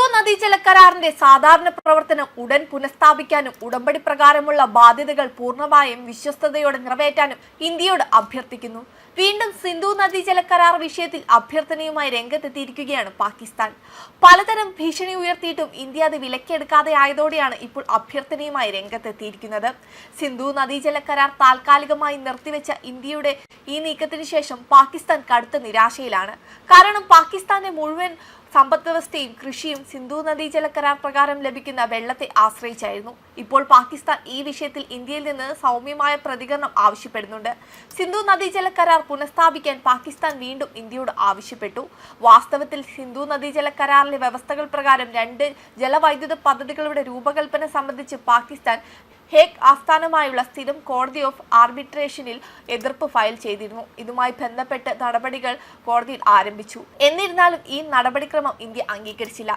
സിന്ധു നദീജല കരാറിന്റെ സാധാരണ പ്രവർത്തനം ഉടൻ പുനഃസ്ഥാപിക്കാനും ഉടമ്പടി പ്രകാരമുള്ള ബാധ്യതകൾ പൂർണമായും വിശ്വസ്തയോടെ നിറവേറ്റാനും ഇന്ത്യയോട് അഭ്യർത്ഥിക്കുന്നു. വീണ്ടും സിന്ധു നദീജല കരാർ വിഷയത്തിൽ അഭ്യർത്ഥനയുമായി രംഗത്തെത്തിയിരിക്കുകയാണ് പാകിസ്ഥാൻ. പലതരം ഭീഷണി ഉയർത്തിയിട്ടും ഇന്ത്യ അത് വിലക്കെടുക്കാതെ ആയതോടെയാണ് ഇപ്പോൾ അഭ്യർത്ഥനയുമായി രംഗത്തെത്തിയിരിക്കുന്നത്. സിന്ധു നദീജല കരാർ താൽക്കാലികമായി നിർത്തിവെച്ച ഇന്ത്യയുടെ ഈ നീക്കത്തിന് ശേഷം പാകിസ്ഥാൻ കടുത്ത നിരാശയിലാണ്. കാരണം പാകിസ്ഥാന്റെ മുഴുവൻ സമ്പദ് വ്യവസ്ഥയും കൃഷിയും സിന്ധു നദീജല കരാർ പ്രകാരം ലഭിക്കുന്ന വെള്ളത്തെ ആശ്രയിച്ചായിരുന്നു. ഇപ്പോൾ പാകിസ്ഥാൻ ഈ വിഷയത്തിൽ ഇന്ത്യയിൽ നിന്ന് സൗമ്യമായ പ്രതികരണം ആവശ്യപ്പെടുന്നുണ്ട്. സിന്ധു നദീജല കരാർ പുനഃസ്ഥാപിക്കാൻ പാകിസ്ഥാൻ വീണ്ടും ഇന്ത്യയോട് ആവശ്യപ്പെട്ടു. വാസ്തവത്തിൽ സിന്ധു നദീജല കരാറിലെ വ്യവസ്ഥകൾ പ്രകാരം രണ്ട് ജലവൈദ്യുത പദ്ധതികളുടെ രൂപകൽപ്പന സംബന്ധിച്ച് പാകിസ്ഥാൻ ഹേഗ് ആസ്ഥാനമായുള്ള സ്ഥിരം കോടതി ഓഫ് ആർബിട്രേഷനിൽ എതിർപ്പ് ഫയൽ ചെയ്തിരുന്നു. ഇതുമായി ബന്ധപ്പെട്ട് നടപടികൾ കോടതിയിൽ ആരംഭിച്ചു. എന്നിരുന്നാലും ഈ നടപടിക്രമം ഇന്ത്യ അംഗീകരിച്ചില്ല.